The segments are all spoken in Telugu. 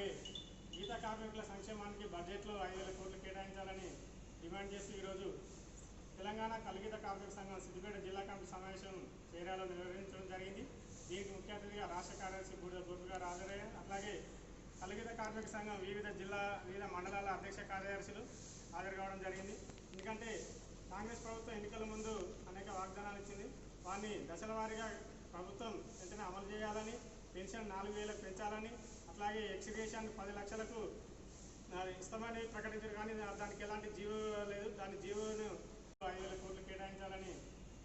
అలాగే గీత కార్మికుల సంక్షేమానికి బడ్జెట్లో ఐదు వేల కోట్లు కేటాయించాలని డిమాండ్ చేసి ఈరోజు తెలంగాణ కలిగిత కార్మిక సంఘం సిద్దిపేట జిల్లా కమిటీ సమావేశం చేరాలో నిర్వహించడం జరిగింది. దీనికి ముఖ్య అతిథిగా రాష్ట్ర కార్యదర్శి బూడిద గుర్తు గారు హాజరయ్యారు. అలాగే కలిగిత కార్మిక సంఘం వివిధ జిల్లా వివిధ మండలాల అధ్యక్ష కార్యదర్శులు హాజరు కావడం జరిగింది. ఎందుకంటే కాంగ్రెస్ ప్రభుత్వం ఎన్నికల ముందు అనేక వాగ్దానాలు ఇచ్చింది. వారిని దశల వారీగా ప్రభుత్వం వెంటనే అమలు చేయాలని పెన్షన్ నాలుగు వేలకు పెంచాలని అట్లాగే ఎక్స్గ్రేషన్ పది లక్షలకు ఇస్తామని ప్రకటించారు కానీ దానికి ఎలాంటి జీవో లేదు. దాని జీవోను ఐదు వేల కోట్లు కేటాయించాలని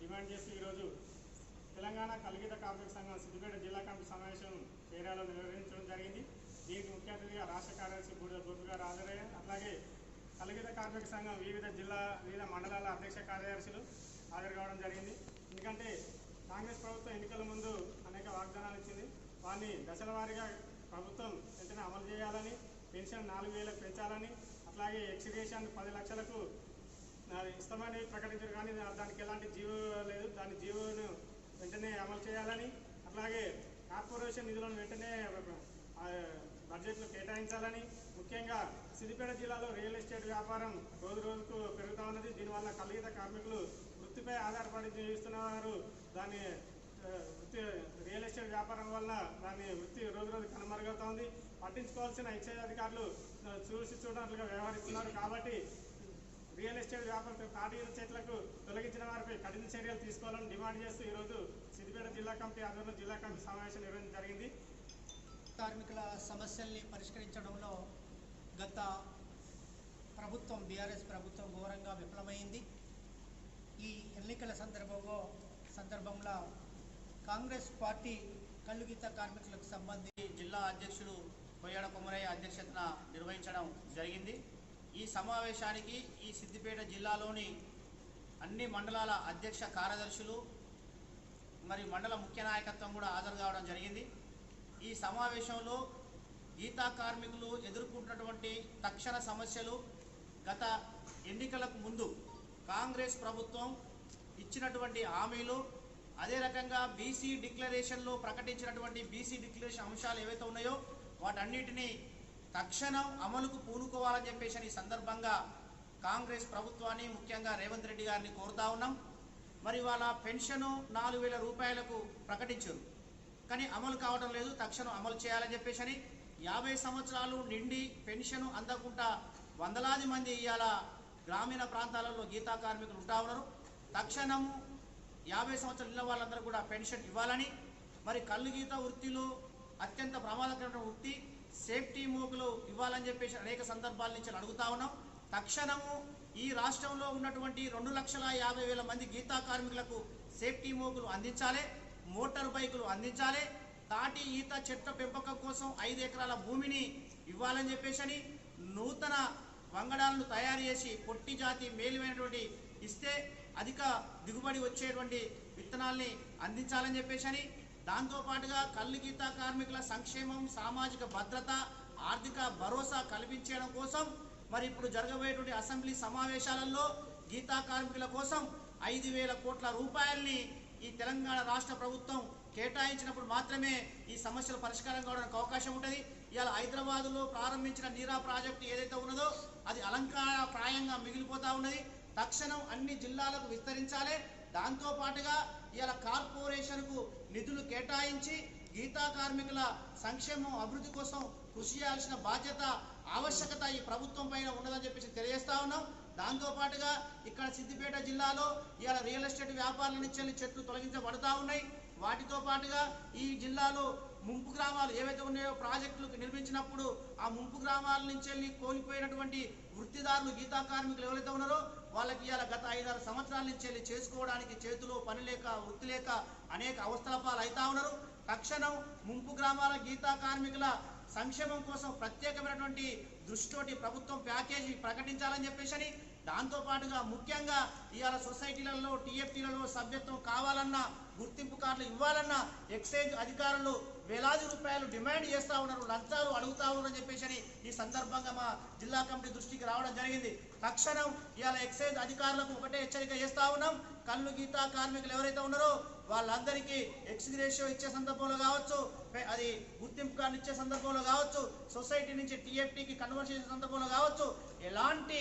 డిమాండ్ చేస్తూ ఈరోజు తెలంగాణ కలిగిత కార్మిక సంఘం సిద్దిపేట జిల్లా కమిటీ సమావేశం చేరాలో నిర్వహించడం జరిగింది. దీనికి ముఖ్య అతిథిగా రాష్ట్ర కార్యదర్శి బూడిద గుర్తు గారు హాజరయ్యారు అట్లాగే కలిగిత కార్మిక సంఘం వివిధ జిల్లా వివిధ మండలాల అధ్యక్ష కార్యదర్శులు హాజరు కావడం జరిగింది. ఎందుకంటే కాంగ్రెస్ ప్రభుత్వం ఎన్నికల ముందు అనేక వాగ్దానాలు ఇచ్చింది. వారిని దశల వారీగా ప్రభుత్వం వెంటనే అమలు చేయాలని పెన్షన్ నాలుగు వేలకు పెంచాలని అట్లాగే ఎక్స్గ్రేషన్ పది లక్షలకు ఇస్తామని ప్రకటించారు కానీ దానికి ఎలాంటి జీవో లేదు. దాని జీవోను వెంటనే అమలు చేయాలని అట్లాగే కార్పొరేషన్ నిధులను వెంటనే బడ్జెట్లో కేటాయించాలని ముఖ్యంగా సిద్దిపేట జిల్లాలో రియల్ ఎస్టేట్ వ్యాపారం రోజు రోజుకు పెరుగుతూ ఉన్నది. దీనివల్ల కలిగిత కార్మికులు వృత్తిపై ఆధారపడి జీవిస్తున్నారు. దాన్ని వృత్తి రియల్ ఎస్టేట్ వ్యాపారం వల్ల దాని వృత్తి రోజు రోజు కనుమరుగవుతా ఉంది పట్టించుకోవాల్సిన ఎక్సైజ్ అధికారులు చూసి చూడనట్లుగా వ్యవహరిస్తున్నారు. కాబట్టి రియల్ ఎస్టేట్ వ్యాపారం తాటీల చేతులకు తొలగించిన వారిపై కఠిన చర్యలు తీసుకోవాలని డిమాండ్ చేస్తూ ఈరోజు సిద్దిపేట జిల్లా కమిటీ ఆధ్వర్యంలో జిల్లా కమిటీ సమావేశం నిర్వహించడం జరిగింది. కార్మికుల సమస్యల్ని పరిష్కరించడంలో గత ప్రభుత్వం బీఆర్ఎస్ ప్రభుత్వం ఘోరంగా విఫలమైంది. ఈ ఎన్నికల సందర్భంలో సందర్భంలో కాంగ్రెస్ పార్టీ కళ్ళుగీత కార్మికులకు సంబంధించి జిల్లా అధ్యక్షుడు కొయ్యాడ కొమరయ్య అధ్యక్షతన నిర్వహించడం జరిగింది. ఈ సమావేశానికి ఈ సిద్దిపేట జిల్లాలోని అన్ని మండలాల అధ్యక్ష కార్యదర్శులు మరి మండల ముఖ్య నాయకత్వం కూడా హాజరు కావడం జరిగింది. ఈ సమావేశంలో గీతా కార్మికులు ఎదుర్కొంటున్నటువంటి తక్షణ సమస్యలు గత ఎన్నికలకు ముందు కాంగ్రెస్ ప్రభుత్వం ఇచ్చినటువంటి హామీలు అదే రకంగా బీసీ డిక్లరేషన్లో ప్రకటించినటువంటి బీసీ డిక్లరేషన్ అంశాలు ఏవైతే ఉన్నాయో వాటన్నిటినీ తక్షణం అమలుకు పూనుకోవాలని చెప్పేసి ఈ సందర్భంగా కాంగ్రెస్ ప్రభుత్వాన్ని ముఖ్యంగా రేవంత్ రెడ్డి గారిని కోరుతా ఉన్నాం. మరి వాళ్ళ పెన్షను నాలుగు వేల రూపాయలకు ప్రకటించారు. కానీ అమలు కావడం లేదు తక్షణం అమలు చేయాలని చెప్పేసి యాభై సంవత్సరాలు నిండి పెన్షన్ అందకుండా వందలాది మంది ఇవాళ గ్రామీణ ప్రాంతాలలో గీతా కార్మికులు ఉంటా ఉన్నారు. తక్షణము యాభై సంవత్సరాలు ఇళ్ళ వాళ్ళందరూ కూడా పెన్షన్ ఇవ్వాలని మరి కళ్ళు గీత వృత్తిలో అత్యంత ప్రమాదకరమైన వృత్తి సేఫ్టీ మోకులు ఇవ్వాలని చెప్పేసి అనేక సందర్భాల నుంచి అడుగుతా ఉన్నాం. తక్షణము ఈ రాష్ట్రంలో ఉన్నటువంటి రెండు లక్షల యాభై వేల మంది గీతా కార్మికులకు సేఫ్టీ మోకులు అందించాలి మోటార్ బైకులు అందించాలి తాటి ఈత చెట్ల పెంపకం కోసం ఐదు ఎకరాల భూమిని ఇవ్వాలని చెప్పేసి నూతన వంగడాలను తయారు చేసి పొట్టి జాతి మేలువైనటువంటి ఇస్తే అధిక దిగుబడి వచ్చేటువంటి విత్తనాల్ని అందించాలని చెప్పేసి అని దాంతోపాటుగా కళ్ళు గీత కార్మికుల సంక్షేమం సామాజిక భద్రత ఆర్థిక భరోసా కల్పించడం కోసం మరి ఇప్పుడు జరగబోయేటువంటి అసెంబ్లీ సమావేశాలలో గీతా కార్మికుల కోసం ఐదు వేల కోట్ల రూపాయల్ని ఈ తెలంగాణ రాష్ట్ర ప్రభుత్వం కేటాయించినప్పుడు మాత్రమే ఈ సమస్యలు పరిష్కారం కావడానికి అవకాశం ఉంటుంది. ఇవాళ హైదరాబాద్లో ప్రారంభించిన నీరా ప్రాజెక్టు ఏదైతే ఉన్నదో అది అలంకార ప్రాయంగా మిగిలిపోతా ఉన్నది. తక్షణం అన్ని జిల్లాలకు విస్తరించాలి. దాంతో పాటుగా ఇవాళ కార్పొరేషన్కు నిధులు కేటాయించి గీతా కార్మికుల సంక్షేమం అభివృద్ధి కోసం కృషి చేయాల్సిన బాధ్యత ఆవశ్యకత ఈ ప్రభుత్వం పైన ఉన్నదని చెప్పేసి తెలియజేస్తా ఉన్నాం. దాంతో పాటుగా ఇక్కడ సిద్దిపేట జిల్లాలో ఇవాళ రియల్ ఎస్టేట్ వ్యాపారుల నుంచి చెట్లు తొలగించబడతా ఉన్నాయి. వాటితో పాటుగా ఈ జిల్లాలో ముంపు గ్రామాలు ఏవైతే ఉన్నాయో ప్రాజెక్టులు నిర్మించినప్పుడు ఆ ముంపు గ్రామాల నుంచి వెళ్ళి కోల్పోయినటువంటి వృత్తిదారులు గీతా కార్మికులు ఎవరైతే ఉన్నారో వాళ్ళకి ఇవాళ గత ఐదారు సంవత్సరాల నుంచి వెళ్ళి చేసుకోవడానికి చేతిలో పని లేక వృత్తి లేక అనేక అవస్థలపాలు అవుతా ఉన్నారు. తక్షణం ముంపు గ్రామాల గీతా కార్మికుల సంక్షేమం కోసం ప్రత్యేకమైనటువంటి దృష్టితోటి ప్రభుత్వం ప్యాకేజీ ప్రకటించాలని చెప్పేసి దాంతో పాటుగా ముఖ్యంగా ఇవాళ సొసైటీలలో టీఎఫ్టీలలో సభ్యత్వం కావాలన్నా గుర్తింపు కార్డులు ఇవ్వాలన్నా ఎక్సైజ్ అధికారులు వేలాది రూపాయలు డిమాండ్ చేస్తూ ఉన్నారు లంచాలు అడుగుతా ఉన్నారని చెప్పేసి ఈ సందర్భంగా మా జిల్లా కమిటీ దృష్టికి రావడం జరిగింది. తక్షణం ఇవాళ ఎక్సైజ్ అధికారులకు ఒకటే హెచ్చరిక చేస్తా ఉన్నాం. కళ్ళు గీత కార్మికులు ఎవరైతే ఉన్నారో వాళ్ళందరికీ ఎక్స్గ్రేషియో ఇచ్చే సందర్భంలో కావచ్చు అది గుర్తింపు కార్డు ఇచ్చే సందర్భంలో కావచ్చు సొసైటీ నుంచి టీఎఫ్టీకి కన్వర్ట్ చేసే సందర్భంలో కావచ్చు ఎలాంటి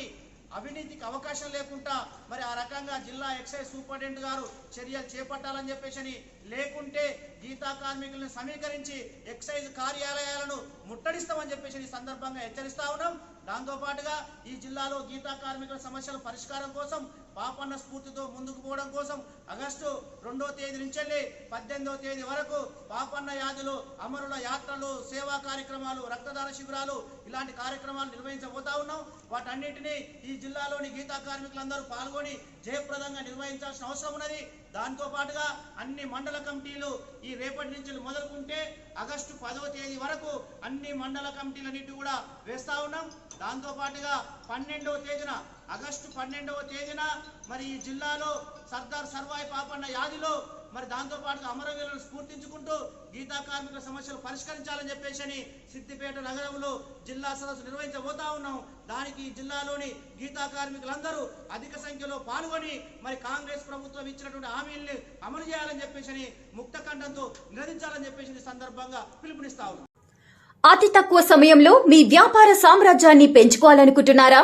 అవినీతికి అవకాశం లేకుండా మరి ఆ రకంగా జిల్లా ఎక్సైజ్ సూపరింటెండెంట్ గారు చర్యలు చేపట్టాలని చెప్పేసి లేకుంటే గీతా కార్మికులను సమీకరించి ఎక్సైజ్ కార్యాలయాలను ముట్టడిస్తామని చెప్పేసి ఈ సందర్భంగా హెచ్చరిస్తా ఉన్నాం. దాంతోపాటుగా ఈ జిల్లాలో గీతా కార్మికుల సమస్యల పరిష్కారం కోసం పాపన్న స్ఫూర్తితో ముందుకు పోవడం కోసం ఆగస్టు రెండో తేదీ నుంచి పద్దెనిమిదో తేదీ వరకు పాపన్న యాదులు అమరుల యాత్రలు సేవా కార్యక్రమాలు రక్తదాన శిబిరాలు ఇలాంటి కార్యక్రమాలు నిర్వహించబోతా ఉన్నాం. వాటన్నిటినీ ఈ జిల్లాలోని గీతా కార్మికులందరూ పాల్గొని జయప్రదంగా నిర్వహించాల్సిన అవసరం ఉన్నది. దాంతో పాటుగా అన్ని మండల కమిటీలు ఈ రేపటి నుంచి మొదలుకుంటే ఆగస్టు పదవ తేదీ వరకు అన్ని మండల కమిటీలన్నిటి కూడా వేస్తా ఉన్నాం. దాంతో పాటుగా పన్నెండవ తేదీన ఆగస్టు పన్నెండవ తేదీన మరి ఈ జిల్లాలో సర్దార్ సర్వాయి పాపన్న యాదిలో మరి దాంతోపాటు అమరవీరులను స్ఫూర్తించుకుంటూ గీతా కార్మికుల సమస్యలు పరిష్కరించాలని చెప్పేసి అని సిద్దిపేట నగరంలో జిల్లా సదస్సు నిర్వహించబోతా ఉన్నాం. దానికి జిల్లాలోని గీతా కార్మికులందరూ అధిక సంఖ్యలో పాల్గొని మరి కాంగ్రెస్ ప్రభుత్వం ఇచ్చినటువంటి హామీల్ని అమలు చేయాలని చెప్పేసి అని ముక్త కంఠంతో చెప్పేసి సందర్భంగా పిలుపునిస్తా ఉన్నాం. అతి తక్కువ సమయంలో మీ వ్యాపార సామ్రాజ్యాన్ని పెంచుకోవాలనుకుంటున్నారా?